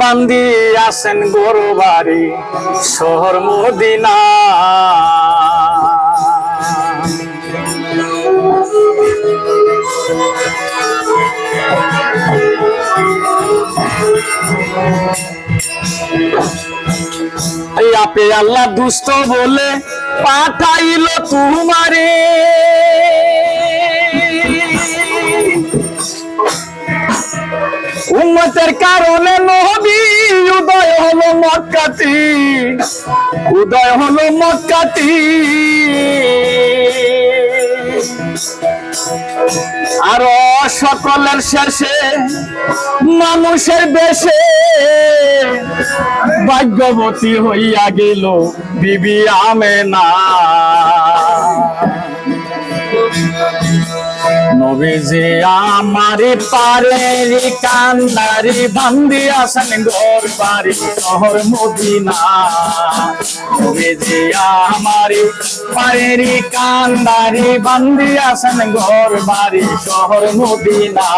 বান্দি আসেন গরু বাড়ি শহর মদিনা। আল্লাহ দুষ্ট বলে পাঠাইল তোমারে। উম্মতের কারণে নবী উদয় হলো মক্কাতি। উদয় হলো মক্কাতি। আর সকলের শেষে মানুষের বেশে ভাগ্যবতী হইয়া গেল বিবি আমেনা। নবীজি আমারি পারের কান্দারি বান্দি আসেন ঘর বাড়ি শহর মদিনা। নবীজি আমারি পারের কান্দারি বান্দি আসেন ঘর বাড়ি শহর মদিনা।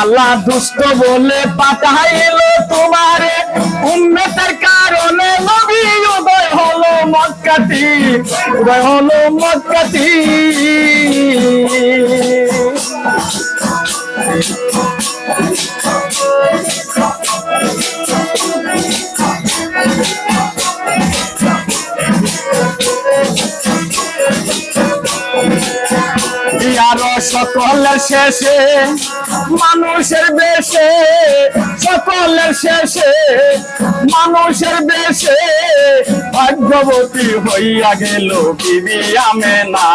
আল্লাহ দুষ্ট বলে পাঠাইল তোমারে। উন্নতের কারণে হলো মক্কাতি উদয় হলো মক্কাতি আরও সকলের শেষে মানুষের বেশে, সকলের শেষে, মানুষের বেশে, ভাগ্যবতী হইয়া গেল বিবি আমেনা।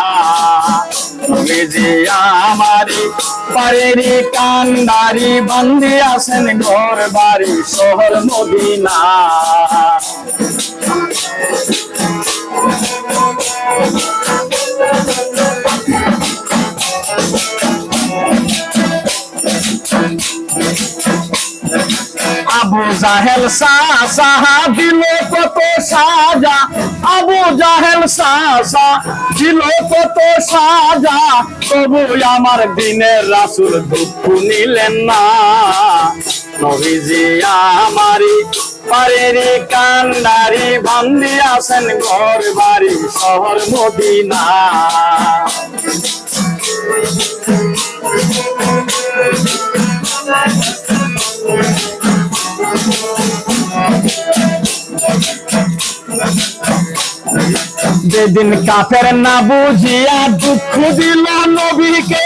বিজি আমারি পারেরি কান্দারি বান্দি আসেন ঘর বাড়ি শহর মদিনা। জাহেল সাহা দিল কত সাজা। আবু জাহেল সাহা দিল কত সাজা। তবু আমার দিনের রাসুল দুঃখ নিলেন না। নবীজি আমারি পারেরি কান্দারি বান্দি আসেন ঘর বাড়ি শহর মদিনা। যেদিন কাফের না বুঝিয়া দুঃখ দিল নবীকে।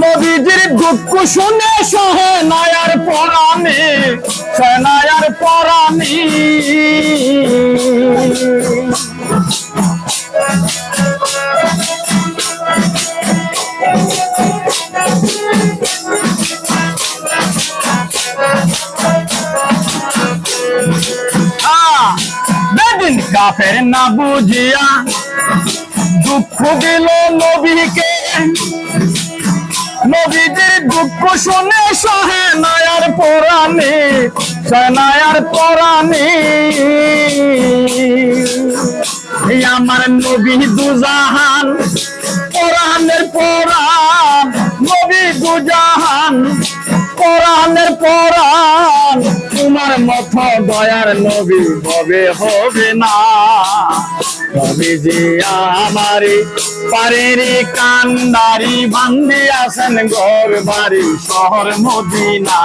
নবীজির দুঃখ শুনে সহে নায়ার পরাণী, সহে নায়ার পরাণী। কাফের না বুঝিয়া দুঃখ দিল নবীকে। নবীজির দুঃখ শুনে সহে নায়ার পরাণে সহে নায়ার পরাণে। আমার নবী দুজাহান, পরাণের পরাণ। মত দয়ার নবী হবে হবে না। নবীজি আমারি পারেরি কান্দারি বান্দি আসেন ঘর বাড়ি শহর মদিনা।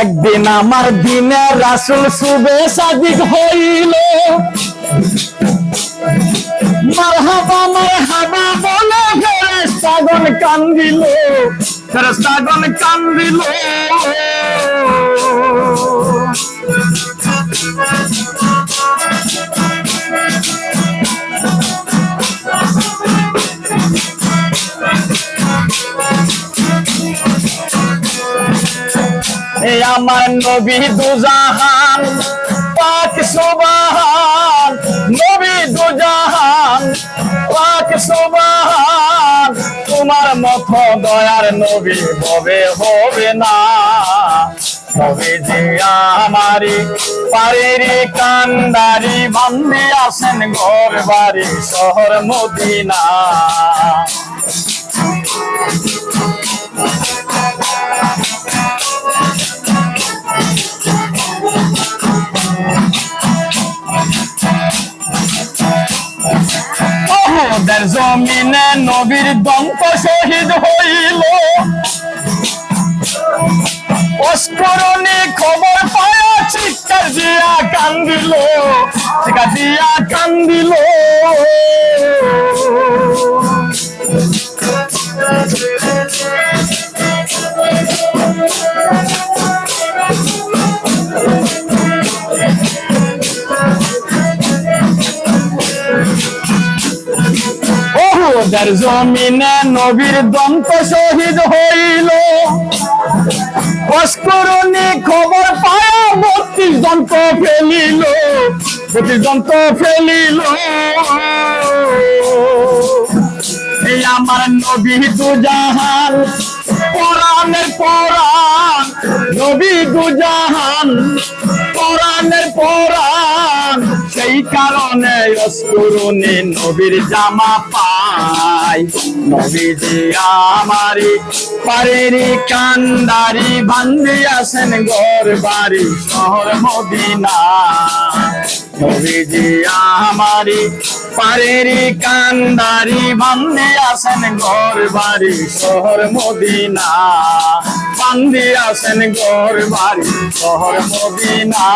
একদিন আমার দিনে রাসুল সুবে সাদিক হইল। ফেরেস্তাগণ কান্দিল। ফেরেস্তাগণ কান্দিল। আমার নবী দুজাহান, পাক সুবাহান, নবী দুজাহান, পাক সুবাহান, তোমার মতো দয়ার নবী হবে হবে না। নবীজি আমারি পারেরি কান্দারি বান্দি আসেন ঘর বাড়ি শহর মদিনা। ওদের জমিনে নবীর দন্ত শহীদ হইল। অস্করণে খবর পায়া চিৎকার দিয়া কান্দিল, চিৎকার দিয়া কান্দিল। ওদের জমিনে নবীর দন্ত শহীদ হইল। খবর পায় বত্রিশ দন্ত ফেলিল। বত্রিশ দন্ত ফেলিল। এই আমার নবী দুজাহান কোরআনের কোরআন নবী দুজাহান কোরআনের কোরআন সেই কারণে অস্করণে নবীর জামা পাই। নবীজি আমারি পারেরি কান্দারি বান্দি আসেন ঘর বাড়ি, শহর মদিনা নবীজি আমারি পারেরি কান্দারি বান্দি আসেন ঘর বাড়ি, শহর মদিনা বান্দি আসেন ঘর বাড়ি, শহর মদিনা